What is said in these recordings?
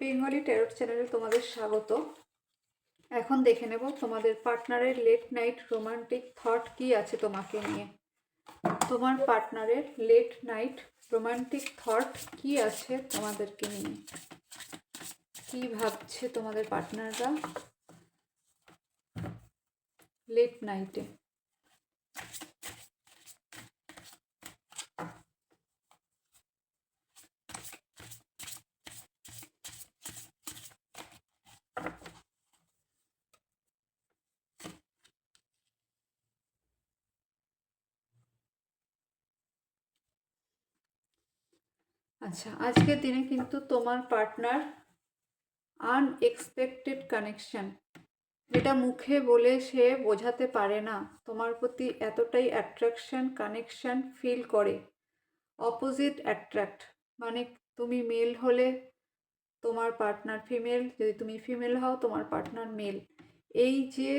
Bengali tarot চ্যানেলে তোমাদের স্বাগত। এখন দেখে নেব তোমাদের পার্টনারের লেট নাইট রোমান্টিক থট কি আছে তোমাকে নিয়ে। তোমার পার্টনারের লেট নাইট রোমান্টিক থট কি আছে তোমাদেরকে নিয়ে? কি ভাবছে তোমাদের পার্টনাররা? লেট নাইটে আচ্ছা আজকের দিনে কিন্তু তোমার পার্টনার আনএক্সপেক্টেড কানেকশন যেটা মুখে বলে সে বোঝাতে পারে না, তোমার প্রতি এতটাই অ্যাট্রাকশন কানেকশন ফিল করে। অপোজিট অ্যাট্রাক্ট মানে তুমি মেল হলে তোমার পার্টনার ফিমেল যদি তুমি ফিমেল হও, তোমার পার্টনার মেল এই যে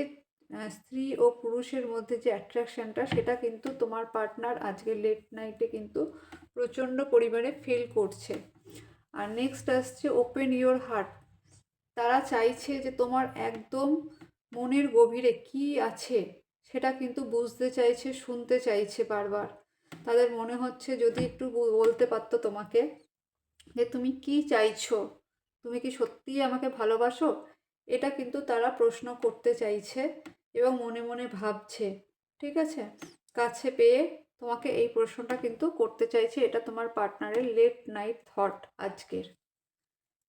স্ত্রী ও পুরুষের মধ্যে যে অ্যাট্রাকশনটা সেটা কিন্তু তোমার পার্টনার আজকে লেট নাইটে কিন্তু প্রচণ্ড পরিমাণে ফিল করছে। আর নেক্সট আসছে ওপেন ইওর হার্ট তারা চাইছে যে তোমার একদম মনের গভীরে কি আছে, সেটা কিন্তু বুঝতে চাইছে, শুনতে চাইছে বারবার। তাদের মনে হচ্ছে, যদি একটু বল- বলতে পারতো তোমাকে, যে তুমি কি চাইছো? তুমি কি সত্যিই আমাকে ভালোবাসো? এটা কিন্তু তারা প্রশ্ন করতে চাইছে এবং মনে মনে ভাবছে। ঠিক আছে? কাছে পেয়ে তোমাকে এই প্রশ্নটা কিন্তু করতে চাইছে, এটা তোমার পার্টনারের লেট নাইট থট আজকের।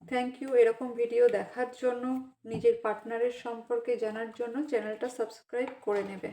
থ্যাংক ইউ এরকম ভিডিও দেখার জন্য, নিজের পার্টনারের সম্পর্কে জানার জন্য চ্যানেলটা সাবস্ক্রাইব করে নেবে।